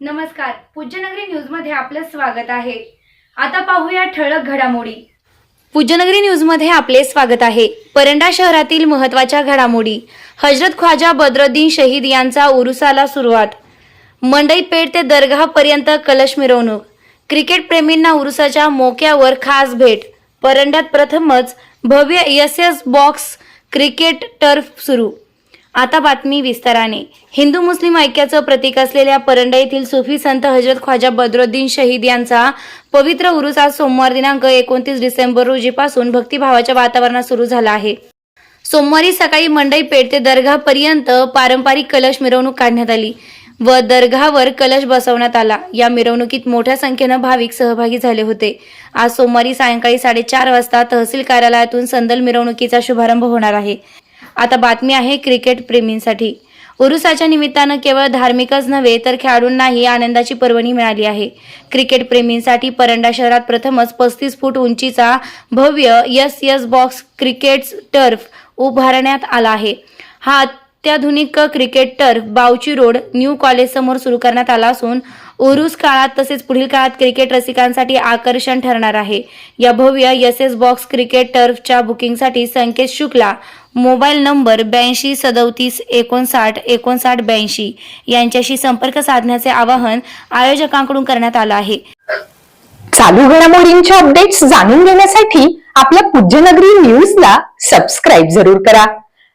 नमस्कार. पूज्यनगरी न्यूजमध्ये आपलं स्वागत आहे. आता पाहूया ठळक घडामोडी. पूज्यनगरी न्यूजमध्ये आपले स्वागत आहे. परंडा शहरातील महत्त्वाच्या घडामोडी. हजरत ख्वाजा बद्रुद्दीन शहीद यांचा उरुसाला सुरुवात. मंडई पेठ ते दर्गापर्यंत कलश मिरवणूक. क्रिकेट प्रेमींना उरुसाच्या मोक्यावर खास भेट. परंड्यात प्रथमच भव्य S S box cricket turf सुरू. आता बातमी विस्ताराने. हिंदू मुस्लिम ऐक्याचं प्रतीक असलेल्या परंडा येथील सुफी संत हजरत ख्वाजा बद्रुद्दीन शहीद यांचा पवित्र उरुस आज सोमवार दिनांक एकोणतीस डिसेंबर रोजीपासून भक्तिभावाच्या वातावरणात सुरू झाला आहे. सोमवारी सकाळी मंडई पेठ ते दर्गापर्यंत पारंपरिक कलश मिरवणूक काढण्यात आली व दर्गावर कलश बसवण्यात आला. या मिरवणुकीत मोठ्या संख्येनं भाविक सहभागी झाले होते. आज सोमवारी सायंकाळी साडेचार वाजता तहसील कार्यालयातून संदल मिरवणुकीचा शुभारंभ होणार आहे. आता बातमी आहे क्रिकेट प्रेमींसाठी. उरुसाच्या निमित्तानं केवळ धार्मिकच नव्हे तर खेळाडूंनाही आनंदाची पर्वणी मिळाली आहे. क्रिकेट प्रेमींसाठी परंडा शहरात प्रथमच पस्तीस फूट उंचीचा भव्य S S box cricket turf उभारण्यात आला आहे. हा अत्याधुनिक cricket turf Bavchi road new college समोर सुरू करण्यात आला असून उरुस काळात तसेच पुढील काळात क्रिकेट रसिकांसाठी आकर्षण ठरणार आहे. या भव्य एस एस बॉक्स क्रिकेट टर्फच्या बुकिंगसाठी संकेत शुक्ला मोबाईल नंबर ब्याऐंशी सदोतीस एकोणसाठ एकोणसाठ ब्याऐंशी यांच्याशी संपर्क साधण्याचे आवाहन आयोजकांकडून करण्यात आलं आहे. चालू घडामोडींच्या अपडेट्स जाणून घेण्यासाठी आपल्या पूज्यनगरी न्यूजला सबस्क्राईब जरूर करा.